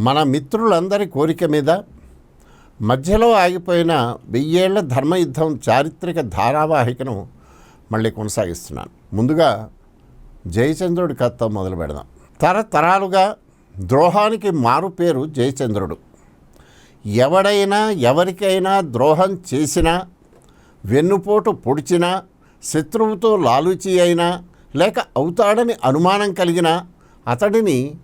మన మిత్రులందరి కోరిక మీద మధ్యలో ఆగిపోయిన వెయ్యేళ్ళ ధర్మయుద్ధం చారిత్రక ధారావాహికను మళ్ళీ కొనసాగిస్తున్నాను. ముందుగా జయచంద్రుడి కథ మొదలు పెడదాం. తరతరాలుగా ద్రోహానికి మారు పేరు జయచంద్రుడు. ఎవడైనా ఎవరికైనా ద్రోహం చేసినా వెన్నుపోటు పొడిచినా శత్రువుతో లాలుచి అయినా లేక అవుతాడని అనుమానం కలిగినా అతడిని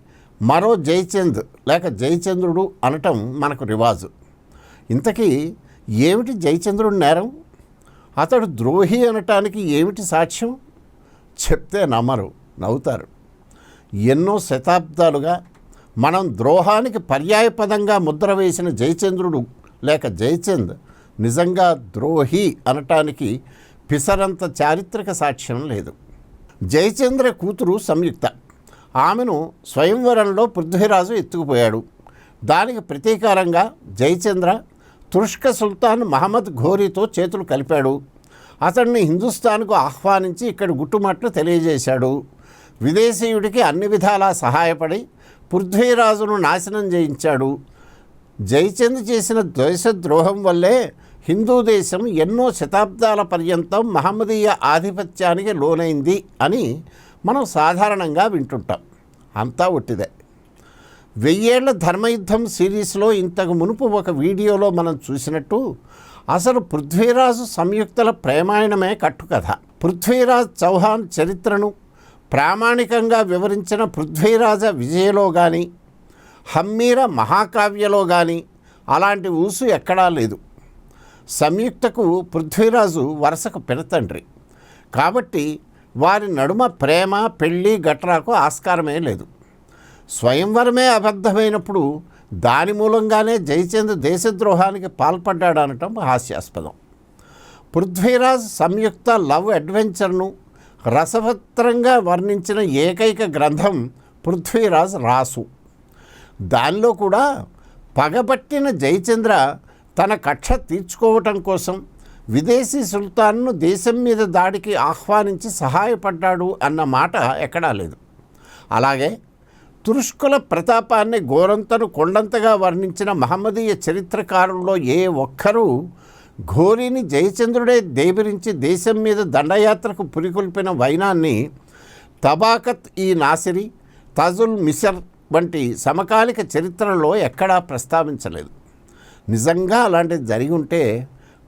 మరో జయచంద్ లేక జయచంద్రుడు అనటం మనకు రివాజు. ఇంతకీ ఏమిటి జయచంద్రుడి నేరం? అతడు ద్రోహి అనటానికి ఏమిటి సాక్ష్యం? చెప్తే నమ్మరు నవ్వుతారు. ఎన్నో శతాబ్దాలుగా మనం ద్రోహానికి పర్యాయపదంగా ముద్ర వేసిన జయచంద్రుడు లేక జయచంద్ నిజంగా ద్రోహి అనటానికి పిసరంత చారిత్రక సాక్ష్యం లేదు. జయచంద్ర కూతురు సంయుక్త. ఆమెను స్వయంవరంలో పృథ్వీరాజు ఎత్తుకుపోయాడు. దానికి ప్రతీకారంగా జయచంద్ర తుర్ష్క సుల్తాన్ మహమ్మద్ ఘోరీతో చేతులు కలిపాడు. అతన్ని హిందుస్థాన్కు ఆహ్వానించి ఇక్కడ గుట్టుమట్లు తెలియజేశాడు. విదేశీయుడికి అన్ని విధాలా సహాయపడి పృథ్వీరాజును నాశనం చేయించాడు. జయచంద్ చేసిన ద్వేషద్రోహం వల్లే హిందూ దేశం ఎన్నో శతాబ్దాల పర్యంతం మహమ్మదీయ ఆధిపత్యానికి లోనైంది అని మనం సాధారణంగా వింటుంటాం. అంతా ఒట్టిదే. వెయ్యేళ్ళ ధర్మయుద్ధం సిరీస్లో ఇంతకు మునుపు ఒక వీడియోలో మనం చూసినట్టు అసలు పృథ్వీరాజు సంయుక్తల ప్రేమాయణమే కట్టుకథ. పృథ్వీరాజ్ చౌహాన్ చరిత్రను ప్రామాణికంగా వివరించిన పృథ్వీరాజ విజయలో కానీ హమ్మీర మహాకావ్యలో కానీ అలాంటి ఊసు ఎక్కడా లేదు. సంయుక్తకు పృథ్వీరాజు వరుసకు పినతండ్రి. కాబట్టి వారి నడుమ ప్రేమ పెళ్ళి గట్రాకు ఆస్కారమే లేదు. స్వయంవరమే అబద్ధమైనప్పుడు దాని మూలంగానే జయచంద్ దేశద్రోహానికి పాల్పడ్డాడనటం హాస్యాస్పదం. పృథ్వీరాజ్ సంయుక్త లవ్ అడ్వెంచర్ను రసవత్రంగా వర్ణించిన ఏకైక గ్రంథం పృథ్వీరాజ్ రాసు. దానిలో కూడా పగబట్టిన జయచంద్ర తన కక్ష తీర్చుకోవటం కోసం విదేశీ సుల్తాన్ను దేశం మీద దాడికి ఆహ్వానించి సహాయపడ్డాడు అన్న మాట ఎక్కడా లేదు. అలాగే తురుష్కుల ప్రతాపాన్ని ఘోరంతను కొండంతగా వర్ణించిన మహమ్మదీయ చరిత్రకారుల్లో ఏ ఒక్కరూ ఘోరీని జయచంద్రుడే దేబిరించి దేశం మీద దండయాత్రకు పురికొల్పిన వైనాన్ని తబాకత్ ఈ నాసిరి తజుల్ మిసర్ వంటి సమకాలిక చరిత్రలో ఎక్కడా ప్రస్తావించలేదు. నిజంగా అలాంటిది జరిగి ఉంటే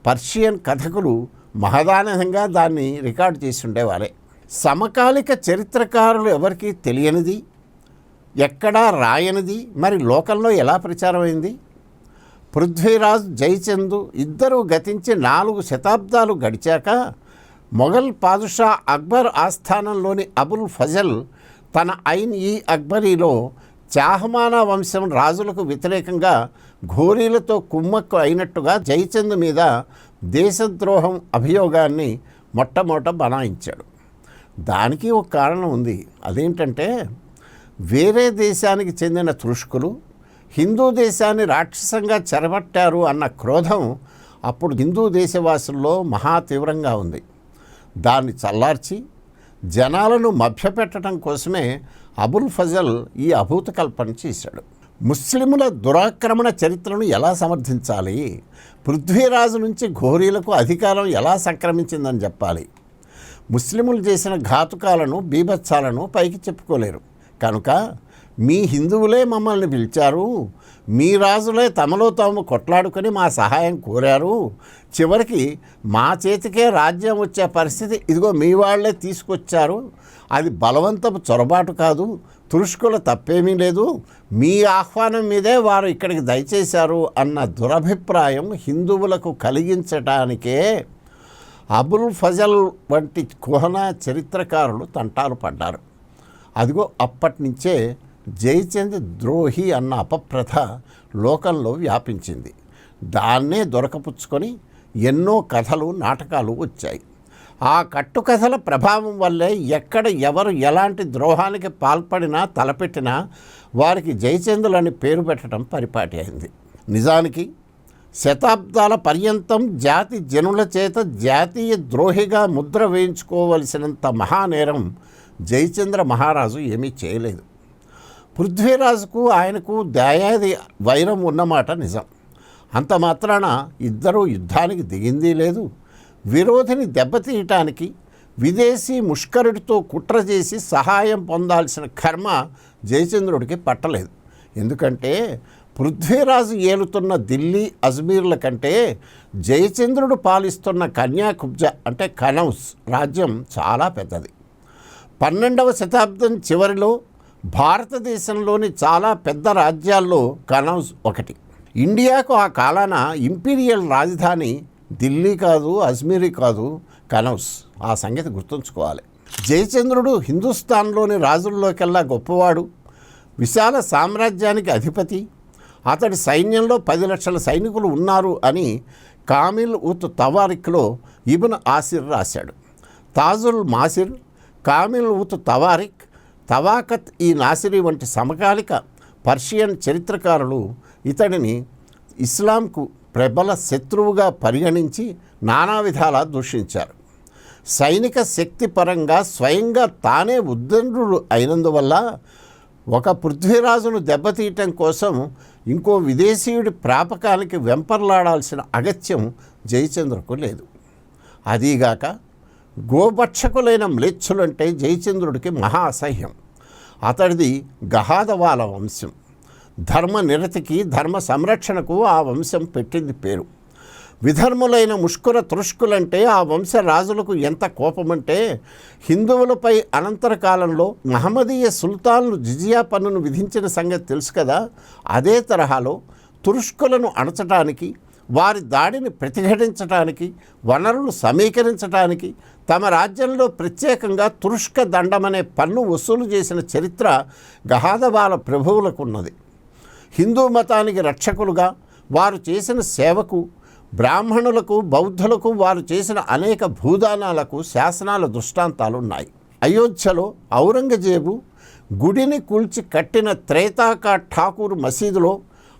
పర్షియన్ కథకులు మహదానందంగా దాన్ని రికార్డు చేసిండేవారే సమకాలిక చరిత్రకారులు ఎవరికీ తెలియనిది? ఎక్కడా రాయనిది? మరి లోకంలో ఎలా ప్రచారమైంది? పృథ్వీరాజ్ జయచందు ఇద్దరూ గతించి నాలుగు శతాబ్దాలు గడిచాక మొఘల్ పాదుషా అక్బర్ ఆస్థానంలోని అబుల్ ఫజల్ తన ఐన్ ఈ అక్బరీలో చాహమానా వంశం రాజులకు వ్యతిరేకంగా ఘోరీలతో కుమ్మక్కు అయినట్టుగా జయచంద్ మీద దేశద్రోహం అభియోగాన్ని మొట్టమొదట బనాయించాడు. దానికి ఒక కారణం ఉంది. అదేంటంటే వేరే దేశానికి చెందిన తృష్కులు హిందూ దేశాన్ని రాక్షసంగా చెరబట్టారు అన్న క్రోధం అప్పుడు హిందూ దేశవాసుల్లో మహా తీవ్రంగా ఉంది. దాన్ని చల్లార్చి జనాలను మభ్యపెట్టడం కోసమే అబుల్ ఫజల్ ఈ అభూత కల్పన చేశాడు. ముస్లిముల దురాక్రమణ చరిత్రను ఎలా సమర్థించాలి? పృథ్వీరాజు నుంచి ఘోరీలకు అధికారం ఎలా సంక్రమించిందని చెప్పాలి? ముస్లిములు చేసిన ఘాతుకాలను బీభత్సాలను పైకి చెప్పుకోలేరు. కనుక మీ హిందువులే మమ్మల్ని పిలిచారు. మీ రాజులే తమలో తాము కొట్లాడుకొని మా సహాయం కోరారు. చివరికి మా చేతికే రాజ్యం వచ్చే పరిస్థితి ఇదిగో మీ వాళ్ళే తీసుకొచ్చారు. అది బలవంతపు చొరబాటు కాదు. తురుష్కుల తప్పేమీ లేదు. మీ ఆహ్వానం మీదే వారు ఇక్కడికి దయచేశారు అన్న దురభిప్రాయం హిందువులకు కలిగించటానికే అబుల్ ఫజల్ వంటి కుహన చరిత్రకారులు తంటాలు పడ్డారు. అదిగో అప్పటి నుంచే జయచంద్ ద్రోహి అన్న అపప్రథ లోకంలో వ్యాపించింది. దాన్నే దొరకపుచ్చుకొని ఎన్నో కథలు నాటకాలు వచ్చాయి. ఆ కట్టుకథల ప్రభావం వల్లే ఎక్కడ ఎవరు ఎలాంటి ద్రోహానికి పాల్పడినా తలపెట్టినా వారికి జయచంద్రులని పేరు పెట్టడం పరిపాటి అయింది. నిజానికి శతాబ్దాల పర్యంతం జాతి జనుల చేత జాతీయ ద్రోహిగా ముద్ర వేయించుకోవలసినంత మహానేరం జయచంద్ర మహారాజు ఏమీ చేయలేదు. పృథ్వీరాజుకు ఆయనకు దయాది వైరం ఉన్నమాట నిజం. అంత మాత్రాన ఇద్దరూ యుద్ధానికి దిగింది లేదు. విరోధిని దెబ్బతీయటానికి విదేశీ ముష్కరుడితో కుట్ర చేసి సహాయం పొందాల్సిన కర్మ జయచంద్రుడికి పట్టలేదు. ఎందుకంటే పృథ్వీరాజు ఏలుతున్న ఢిల్లీ అజ్మీర్ల కంటే జయచంద్రుడు పాలిస్తున్న కన్యాకుబ్జ అంటే కనౌస్ రాజ్యం చాలా పెద్దది. పన్నెండవ శతాబ్దం చివరిలో భారతదేశంలోని చాలా పెద్ద రాజ్యాల్లో కనౌజ్ ఒకటి. ఇండియాకు ఆ కాలాన ఇంపీరియల్ రాజధాని ఢిల్లీ కాదు అజ్మీరీ కాదు కనౌజ్ ఆ సంగతి గుర్తుంచుకోవాలి. జయచంద్రుడు హిందుస్థాన్లోని రాజుల్లోకెల్లా గొప్పవాడు. విశాల సామ్రాజ్యానికి అధిపతి. అతడి సైన్యంలో పది లక్షల సైనికులు ఉన్నారు అని కామిల్ ఉత్ తవారిక్లో ఇబున్ ఆసిర్ రాశాడు. తాజుల్ మాసిర్ కామిల్ ఉత్ తవారిక్ తవాకత్ ఈ నాసిరి వంటి సమకాలిక పర్షియన్ చరిత్రకారులు ఇతడిని ఇస్లాంకు ప్రబల శత్రువుగా పరిగణించి నానా విధాలా దూషించారు. సైనిక శక్తి పరంగా స్వయంగా తానే ఉద్దండ్రుడు అయినందువల్ల ఒక పృథ్వీరాజును దెబ్బతీయటం కోసం ఇంకో విదేశీయుడి ప్రాపకానికి వెంపర్లాడాల్సిన అగత్యం జయచంద్రకు లేదు. అదీగాక గోభక్షకులైన మ్లేచ్చులంటే జయచంద్రుడికి మహా అసహ్యం. అతడిది గహాదవాల వంశం. ధర్మ నిరతికి ధర్మ సంరక్షణకు ఆ వంశం పెట్టింది పేరు. విధర్ములైన ముష్కుర తృష్కులంటే ఆ వంశ రాజులకు ఎంత కోపమంటే హిందువులపై అనంతర కాలంలో మహమ్మదీయ సుల్తాన్లు జిజియా పన్నును విధించిన సంగతి తెలుసు కదా అదే తరహాలో తురుష్కులను అణచటానికి వారి దాడిని ప్రతిఘటించటానికి వనరులు సమీకరించటానికి తమ రాజ్యంలో ప్రత్యేకంగా తురుష్క దండమనే పన్ను వసూలు చేసిన చరిత్ర గహాదవాల ప్రభువులకు ఉన్నది హిందూ మతానికి రక్షకులుగా వారు చేసిన సేవకు బ్రాహ్మణులకు బౌద్ధులకు వారు చేసిన అనేక భూదానాలకు శాసనాల దృష్టాంతాలున్నాయి. అయోధ్యలో ఔరంగజేబు గుడిని కూల్చి కట్టిన త్రేతాకా ఠాకూర్ మసీదులో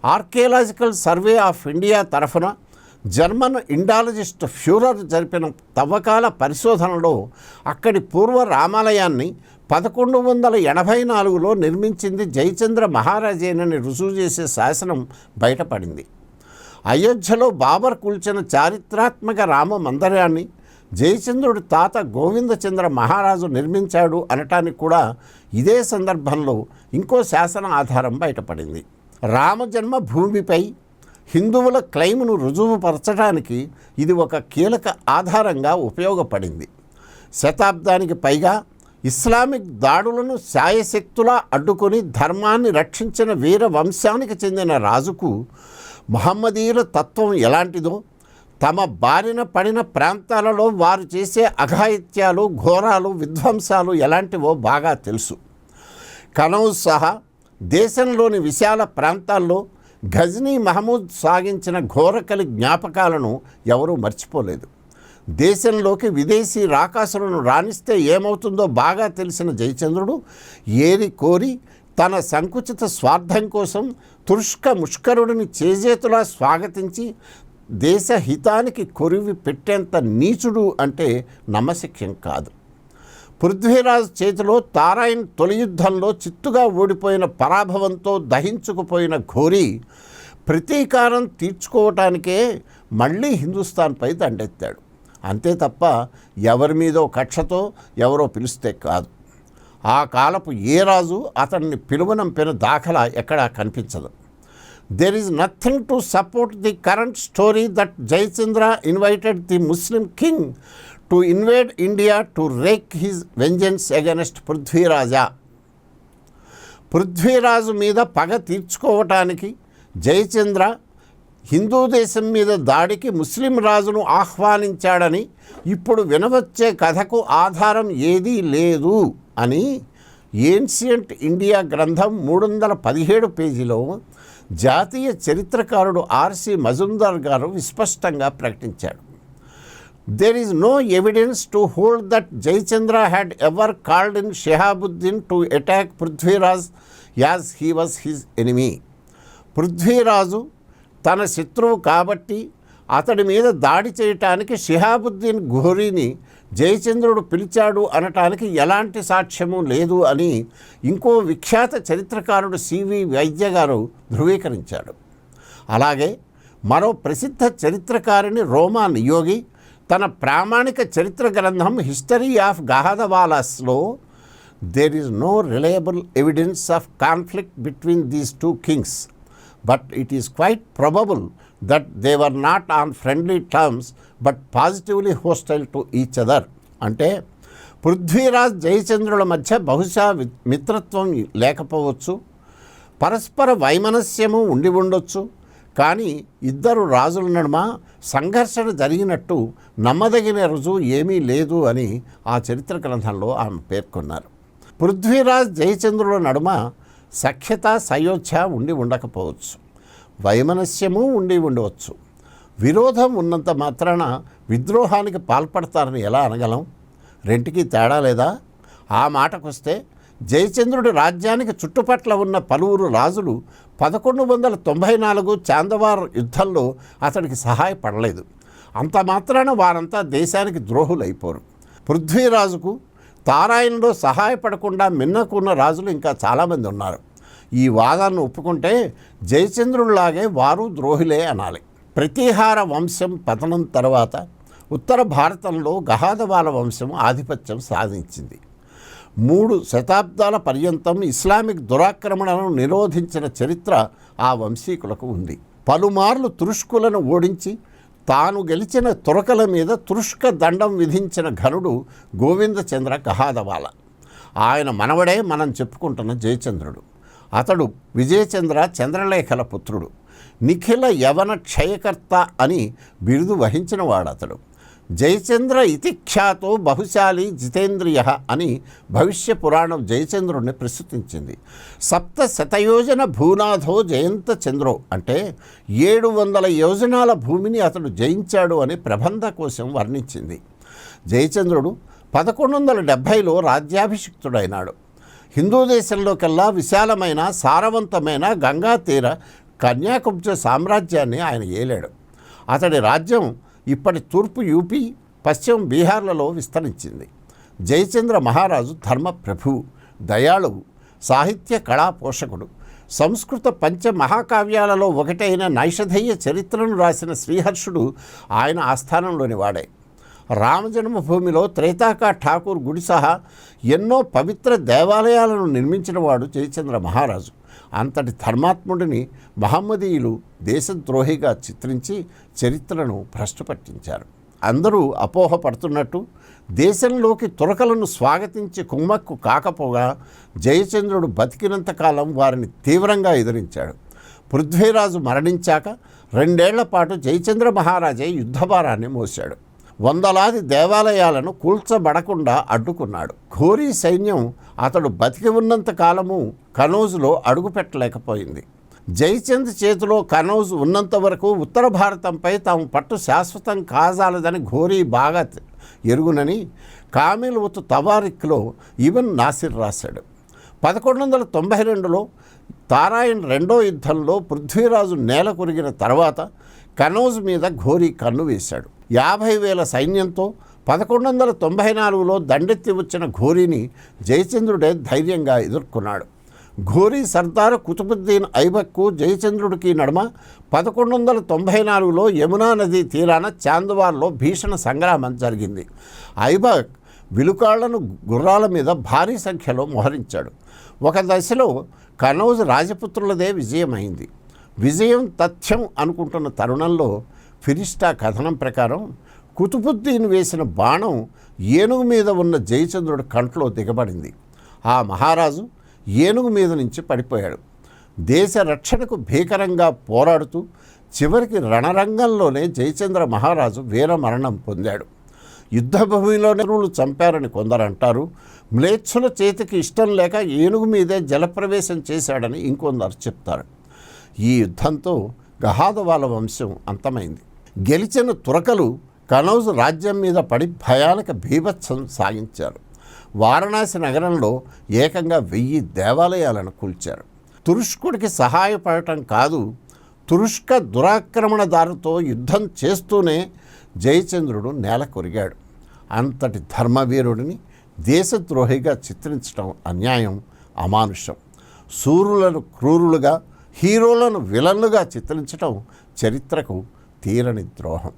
ఆర్కియలాజికల్ సర్వే ఆఫ్ ఇండియా తరఫున జర్మన్ ఇండాలజిస్ట్ ఫ్యూరర్ జరిపిన తవ్వకాల పరిశోధనలో అక్కడి పూర్వ రామాలయాన్ని పదకొండు వందల ఎనభై నాలుగులో నిర్మించింది జయచంద్ర మహారాజేనని రుజువు చేసే శాసనం బయటపడింది. అయోధ్యలో బాబర్ కూల్చిన చారిత్రాత్మక రామ మందిరాన్ని జయచంద్రుడి తాత గోవిందచంద్ర మహారాజు నిర్మించాడు అనటానికి కూడా ఇదే సందర్భంలో ఇంకో శాసన ఆధారం బయటపడింది. రామజన్మ భూమిపై హిందువుల క్లెయిమ్ను రుజువుపరచడానికి ఇది ఒక కీలక ఆధారంగా ఉపయోగపడింది. శతాబ్దానికి పైగా ఇస్లామిక్ దాడులను శాయశక్తులా అడ్డుకొని ధర్మాన్ని రక్షించిన వీర వంశానికి చెందిన రాజుకు మహమ్మదీయుల తత్వం ఎలాంటిదో తమ బారిన పడిన ప్రాంతాలలో వారు చేసే అఘాయిత్యాలు ఘోరాలు విధ్వంసాలు ఎలాంటివో బాగా తెలుసు. కనౌజ్ సహా దేశంలోని విశాల ప్రాంతాల్లో ఘజ్నీ మహమూద్ సాగించిన ఘోరకలి జ్ఞాపకాలను ఎవరూ మర్చిపోలేదు. దేశంలోకి విదేశీ రాకాసులను రాణిస్తే ఏమవుతుందో బాగా తెలిసిన జయచంద్రుడు ఏరి కోరి తన సంకుచిత స్వార్థం కోసం తుష్క ముష్కరుడిని చేజేతులా స్వాగతించి దేశ హితానికి కొరివి పెట్టేంత నీచుడు అంటే నమ్మశక్యం కాదు. పృథ్వీరాజ్ చేతిలో తారాయణ్ తొలి యుద్ధంలో చిత్తుగా ఓడిపోయిన పరాభవంతో దహించుకుపోయిన ఘోరీ ప్రతీకారం తీర్చుకోవటానికే మళ్ళీ హిందుస్థాన్పై దండెత్తాడు. అంతే తప్ప ఎవరి మీదో కక్షతో ఎవరో పిలిస్తే కాదు. ఆ కాలపు ఏ రాజు అతన్ని పిలువనంపిన దాఖలా ఎక్కడా కనిపించదు. There is nothing to support the current story that Jayachandra invited the Muslim king to invade India to wreak his vengeance against Prithviraja Prithviraj మీద పగ తీర్చుకోవటానికి జయచంద్ర హిందూ దేశం మీద దాడికి ముస్లిం రాజును ఆహ్వానించాడని ఇప్పుడు వినవచ్చే కథకు ఆధారం ఏదీ లేదు అని ఏన్షియంట్ ఇండియా గ్రంథం మూడు వందల పదిహేడు పేజీలో జాతీయ చరిత్రకారుడు ఆర్సి మజుందార్ గారు విస్పష్టంగా ప్రకటించాడు. There is no evidence to hold that Jayachandra had ever called in Shehabuddin to attack Prithviraj as he was his enemy. Prithviraj తన శత్రువు కాబట్టి అతడి మీద దాడి చేయటానికి షిహాబుద్దీన్ ఘోరీని జయచంద్రుడు పిలిచాడు అనటానికి ఎలాంటి సాక్ష్యము లేదు అని ఇంకో విఖ్యాత చరిత్రకారుడు సివి వైద్య గారు ధృవీకరించాడు అలాగే మరో ప్రసిద్ధ చరిత్రకారిణి రోమా నియోగి తన ప్రామాణిక చరిత్ర గ్రంథం history of గహదవాలాస్లో there is no reliable evidence of conflict between these two kings but it is quite probable that they were not on friendly terms but positively hostile to each other అంటే పృథ్వీరాజ్ జయచంద్రుల మధ్య బహుశా మిత్రత్వం లేకపోవచ్చు పరస్పర వైమనస్యము ఉండి ఉండొచ్చు కానీ ఇద్దరు రాజుల నడుమ సంఘర్షణ జరిగినట్టు నమ్మదగిన రుజువు ఏమీ లేదు అని ఆ చరిత్ర గ్రంథంలో ఆమె పేర్కొన్నారు. పృథ్వీరాజ్ జయచంద్రుల నడుమ సఖ్యత సయోధ్య ఉండి ఉండకపోవచ్చు. వైమనస్యము ఉండి ఉండవచ్చు. విరోధం ఉన్నంత మాత్రాన విద్రోహానికి పాల్పడతారని ఎలా అనగలం? రెంటికి తేడా లేదా? ఆ మాటకొస్తే జయచంద్రుడి రాజ్యానికి చుట్టుపట్ల ఉన్న పలువురు రాజులు పదకొండు వందల తొంభై నాలుగు చాందవార్ యుద్ధంలో అతడికి సహాయపడలేదు. అంత మాత్రాన వారంతా దేశానికి ద్రోహులైపోరు. పృథ్వీరాజుకు తారాయణలో సహాయపడకుండా మిన్నకున్న రాజులు ఇంకా చాలామంది ఉన్నారు. ఈ వాదాన్ని ఒప్పుకుంటే జయచంద్రుడిలాగే వారు ద్రోహులే అనాలి. ప్రతీహార వంశం పతనం తర్వాత ఉత్తర భారతంలో గహాదవాల వంశం ఆధిపత్యం సాధించింది. మూడు శతాబ్దాల పర్యంతం ఇస్లామిక్ దురాక్రమణను నిరోధించిన చరిత్ర ఆ వంశీకులకు ఉంది. పలుమార్లు తురుష్కులను ఓడించి తాను గెలిచిన తురకల మీద తురుష్క దండం విధించిన ఘనుడు గోవిందచంద్ర గహాదవాల. ఆయన మనవడే మనం చెప్పుకుంటున్న జయచంద్రుడు. అతడు విజయచంద్ర చంద్రలేఖల పుత్రుడు. నిఖిల యవన క్షయకర్త అని బిరుదు వహించినవాడు అతడు జయచంద్ర ఇతి ఖ్యాతో బహుశాలి జితేంద్రియ అని భవిష్య పురాణం జయచంద్రుడిని ప్రస్తుతించింది. సప్త శతయోజన భూనాథో జయంత చంద్రో అంటే ఏడు వందల యోజనాల భూమిని అతడు జయించాడు అని ప్రబంధ కోసం వర్ణించింది. జయచంద్రుడు పదకొండు వందల డెబ్భైలో రాజ్యాభిషిక్తుడైనాడు. హిందూ దేశంలోకెల్లా విశాలమైన సారవంతమైన గంగా తీర కన్యాకుబ్జ సామ్రాజ్యాన్ని ఆయన ఏలాడు. అతడి రాజ్యం ఇప్పటి తూర్పు యూపీ పశ్చిమ బీహార్లలో విస్తరించింది. జయచంద్ర మహారాజు ధర్మ ప్రభు దయాళువు సాహిత్య కళా పోషకుడు. సంస్కృత పంచ మహాకావ్యాలలో ఒకటైన నైషధేయ చరిత్రను రాసిన శ్రీహర్షుడు ఆయన ఆస్థానంలోని వాడే. రామజన్మభూమిలో త్రేతాకా ఠాకూర్ గుడి సహా ఎన్నో పవిత్ర దేవాలయాలను నిర్మించినవాడు జయచంద్ర మహారాజు. అంతటి ధర్మాత్ముడిని మహమ్మదీయులు దేశద్రోహిగా చిత్రించి చరిత్రను భ్రష్టపట్టించారు. అందరూ అపోహపడుతున్నట్టు దేశంలోకి తురకలను స్వాగతించి కుమ్మక్కు కాకపోగా జయచంద్రుడు బతికినంతకాలం వారిని తీవ్రంగా ఎదిరించాడు. పృథ్వీరాజు మరణించాక రెండేళ్ళ పాటు జయచంద్ర మహారాజే యుద్ధభారాన్ని మోశాడు. వందలాది దేవాలయాలను కూల్చబడకుండా అడ్డుకున్నాడు. ఘోరీ సైన్యం అతడు బతికి ఉన్నంత కాలము కనౌజులో అడుగుపెట్టలేకపోయింది. జయచంద్ చేతిలో కనౌజ్ ఉన్నంత వరకు ఉత్తర భారతంపై తాము పట్టు శాశ్వతం కాజాలదని ఘోరీ బాగా ఎరుగునని కామిల్ ఉత్ తవారిక్లో ఈవెన్ నాసిర్ రాశాడు. పదకొండు వందల తొంభై రెండులో తారాయణ్ రెండో యుద్ధంలో పృథ్వీరాజు నేల కొరిగిన తర్వాత కనౌజ్ మీద ఘోరీ కన్ను వేశాడు. యాభై వేల సైన్యంతో పదకొండు వందల తొంభై నాలుగులో దండెత్తి వచ్చిన ఘోరీని జయచంద్రుడే ధైర్యంగా ఎదుర్కొన్నాడు. ఘోరీ సర్దార్ కుతుబుద్దీన్ ఐబక్కు జయచంద్రుడికి నడుమ పదకొండు వందల తొంభై నాలుగులో యమునా నదీ తీరాన చాందవార్లో భీషణ సంగ్రామం జరిగింది. ఐబక్ విలుకాళ్ళను గుర్రాల మీద భారీ సంఖ్యలో మోహరించాడు. ఒక దశలో కనౌజ్ రాజపుత్రులదే విజయమైంది. విజయం తథ్యం అనుకుంటున్న తరుణంలో ఫిరిష్టా కథనం ప్రకారం కుతుబుద్దీన్ వేసిన బాణం ఏనుగు మీద ఉన్న జయచంద్రుడి కంట్లో దిగబడింది. ఆ మహారాజు ఏనుగు మీద నుంచి పడిపోయాడు. దేశ రక్షణకు భీకరంగా పోరాడుతూ చివరికి రణరంగంలోనే జయచంద్ర మహారాజు వీరమరణం పొందాడు. యుద్ధభూమిలోనే నెహ్రూలు చంపారని కొందరు అంటారు. మ్లేచ్ఛుల చేతికి ఇష్టం లేక ఏనుగు మీదే జలప్రవేశం చేశాడని ఇంకొందరు చెప్తారు. ఈ యుద్ధంతో గహాదవాల వంశం అంతమైంది. గెలిచిన తురకలు కనౌజ్ రాజ్యం మీద పడి భయానక భీభత్సం సాగించారు. వారణాసి నగరంలో ఏకంగా వెయ్యి దేవాలయాలను కూల్చారు. తురుష్కుడికి సహాయపడటం కాదు తురుష్క దురాక్రమణదారుతో యుద్ధం చేస్తూనే జయచంద్రుడు నేల కొరిగాడు. అంతటి ధర్మవీరుడిని దేశద్రోహిగా చిత్రించడం అన్యాయం అమానుషం. శూరులను క్రూరులుగా హీరోలను విలన్లుగా చిత్రించడం చరిత్రకు తీరని ద్రోహం.